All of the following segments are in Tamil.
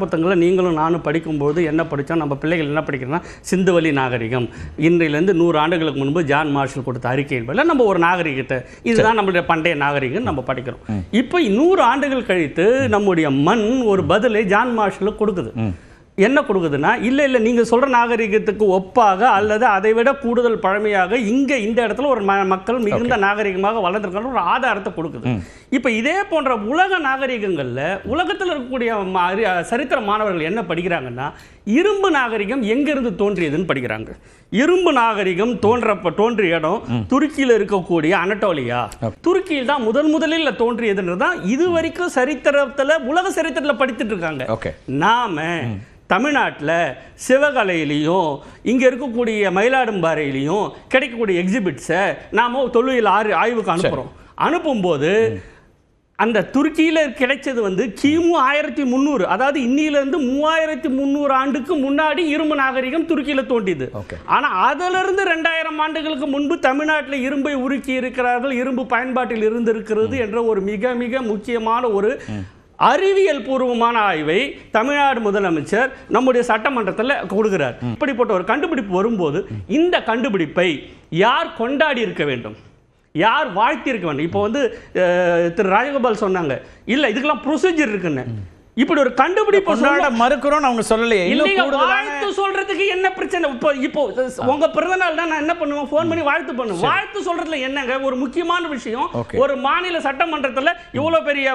புத்தகங்களை நீங்களும் நானும் படிக்கும்போது என்ன படித்தோம்? நம்ம பிள்ளைகள் என்ன படிக்கிறோம்னா சிந்துவெளி நாகரிகம். இன்றையிலேருந்து நூறு ஆண்டுகளுக்கு முன்பு ஜான் மார்ஷல் கொடுத்த அறிக்கையின் பேரில் நம்ம ஒரு நாகரிகத்தை இதுதான் நம்மளுடைய பண்டைய நாகரிகம் நம்ம படிக்கிறோம். இப்போ நூறு ஆண்டுகள் கழித்து நம்முடைய மண் ஒரு பதிலை ஜான் மார்ஷலுக்கு கொடுக்குது. என்ன கொடுக்குதுன்னா இல்லை இல்லை நீங்கள் சொல்கிற நாகரிகத்துக்கு ஒப்பாக அல்லது அதை விட கூடுதல் பழமையாக இங்கே இந்த இடத்துல ஒரு மக்கள் மிகுந்த நாகரிகமாக வளர்ந்துருக்காங்க ஒரு ஆதாரத்தை கொடுக்குது. இப்போ இதே போன்ற உலக நாகரிகங்களில் உலகத்தில் இருக்கக்கூடிய சரித்திர மாணவர்கள் என்ன படிக்கிறாங்கன்னா இரும்பு நாகரிகம் எங்கிருந்து தோன்றியதுன்னு படிக்கிறாங்க. இரும்பு நாகரிகம் தோன்றப்ப தோன்றிய இடம் துருக்கியில் இருக்கக்கூடிய அனட்டோலியா. துருக்கியில் தான் முதன் முதலில் தோன்றியதுன்றது தான் இது வரைக்கும் சரித்திரத்தில் உலக சரித்திரத்தில் படித்துட்டு இருக்காங்க. நாம தமிழ்நாட்டில் சிவகலையிலையும் இங்கே இருக்கக்கூடிய மயிலாடும்பாறையிலையும் கிடைக்கக்கூடிய எக்ஸிபிட்ஸை நாம தொழில் ஆறு ஆய்வுக்கு அனுப்புகிறோம் அனுப்பும்போது அந்த துருக்கியில் கிடைச்சது வந்து கிமு ஆயிரத்தி முந்நூறு. அதாவது இன்னிலிருந்து மூவாயிரத்தி முந்நூறு ஆண்டுக்கு முன்னாடி இரும்பு நாகரிகம் துருக்கியில் தோண்டியது Okay. ஆனா அதிலிருந்து ரெண்டாயிரம் ஆண்டுகளுக்கு முன்பு தமிழ்நாட்டில் இரும்பை உருக்கி இருக்கிறார்கள் இரும்பு பயன்பாட்டில் இருந்திருக்கிறது என்ற ஒரு மிக மிக முக்கியமான ஒரு அறிவியல் பூர்வமான ஆய்வை தமிழ்நாடு முதலமைச்சர் நம்முடைய சட்டமன்றத்தில் கொடுக்கிறார். இப்படிப்பட்ட ஒரு கண்டுபிடிப்பு வரும்போது இந்த கண்டுபிடிப்பை யார் கொண்டாடி இருக்க வேண்டும்? யார் வாழ்த்தி இருக்க வேண்டும்? இப்போ வந்து திரு ராஜகோபால் சொன்னாங்க. இல்ல இதுக்கெல்லாம் ப்ரொசீஜர் இருக்குன்னு. இப்படி ஒரு கண்டுபிடிப்பு கொண்டாட மறுக்கிறோம் அவங்க சொல்லலையே. இல்லைங்க வாழ்த்து சொல்றதுக்கு என்ன பிரச்சனை? இப்போ இப்போ உங்க பிறந்த நாள் தான் நான் என்ன பண்ணுவேன்? ஃபோன் பண்ணி வாழ்த்து பண்ணுவேன். வாழ்த்து சொல்றதுல என்னங்க? ஒரு முக்கியமான விஷயம். ஒரு மாநில சட்டமன்றத்துல இவ்வளவு பெரிய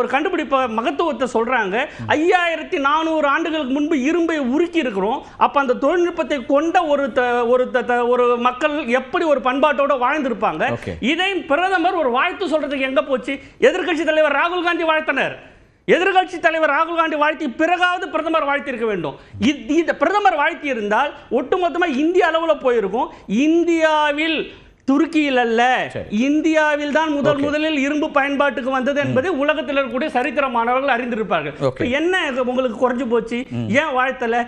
ஒரு கண்டுபிடிப்ப மகத்துவத்தை சொல்றாங்க. ஐயாயிரத்தி நானூறு ஆண்டுகளுக்கு முன்பு இரும்பை உருக்கி இருக்கிறோம். அப்ப அந்த தொழில்நுட்பத்தை கொண்ட ஒரு ஒரு ஒரு மக்கள் எப்படி ஒரு பண்பாட்டோட வாழ்ந்திருப்பாங்க? Okay. இதை பிரதமர் ஒரு வாழ்த்து சொல்றதுக்கு எங்க போச்சு? எதிர்க்கட்சி தலைவர் ராகுல் காந்தி வாழ்த்தினர். எதிர்க்கட்சி தலைவர் ராகுல் காந்தி வாழ்த்தி பிறகாவது பிரதமர் வாழ்த்தி இருக்க வேண்டும் இந்த பிரதமர் வாழ்த்தி இருந்தால் ஒட்டுமொத்தமா இந்திய அளவுல போயிருக்கும். இந்தியாவில் துருக்கியில் அல்ல. இந்தியாவில் தான் முதல். முதலில் இரும்பு பயன்பாட்டுக்கு வந்தது என்பதை உலகத்தில் இருக்கக்கூடிய சரித்திர மாணவர்கள் அறிந்திருப்பார்கள். என்ன உங்களுக்கு குறைஞ்சு போச்சு? ஏன் வாழ்த்தல?